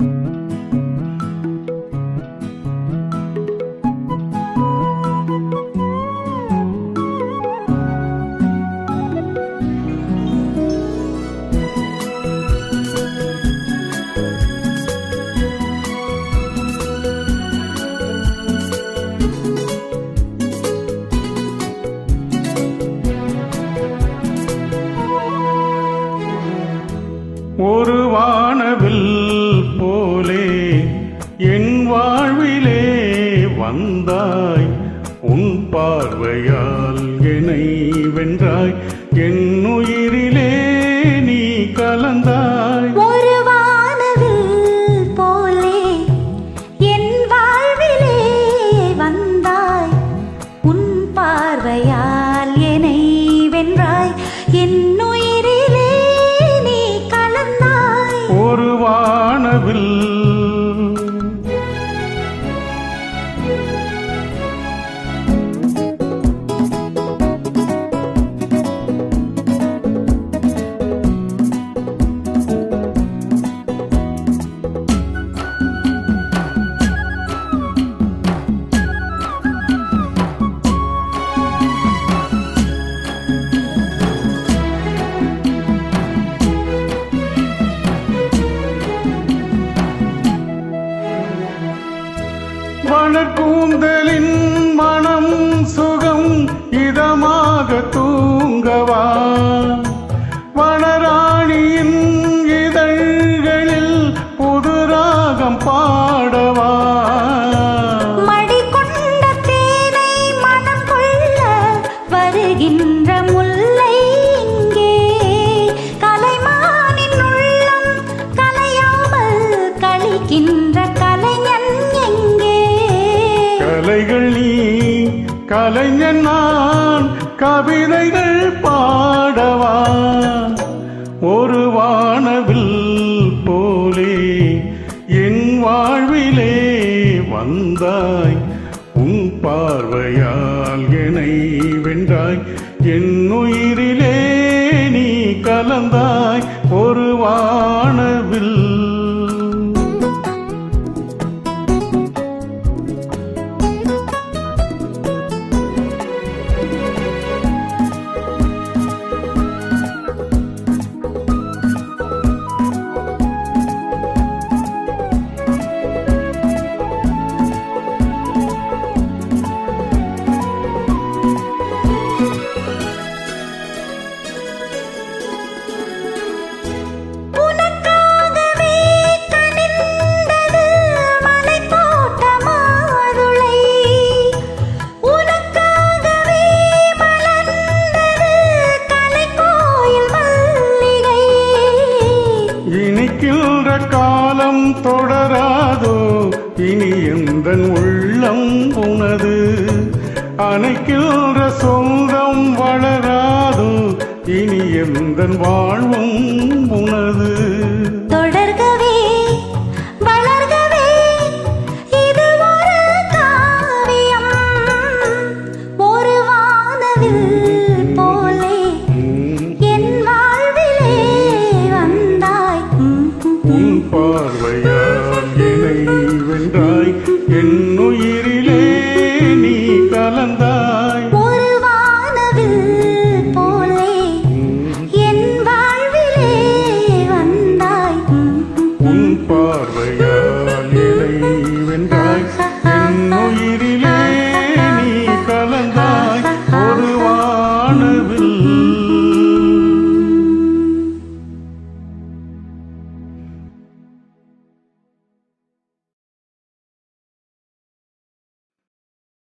ஒரு என் வாழ்விலே வந்தாய் உன் பார்வையால் என்னை வென்றாய். என் உயிரிலே நீ கல இதமாக தூங்கவா? வனராணியின் இதழ்களில் புது ராகம் பாடவா? மடி கொண்ட தேனை மனம் கொள்ள வருகின்ற கலைஞன் நான் கவிதைகள் பாடவா? ஒரு வானவில் போலே என் வாழ்விலே வந்தாய். உன் பார்வையால் என்னை வென்றாய். என் உயிரிலே நீ கலந்தாய். காலம் தொடராதோ இனி எந்த உள்ளம் உனது? அணைக்கின்ற சொந்தம் வளராதோ இனி எந்த வாழ்வும் உனது?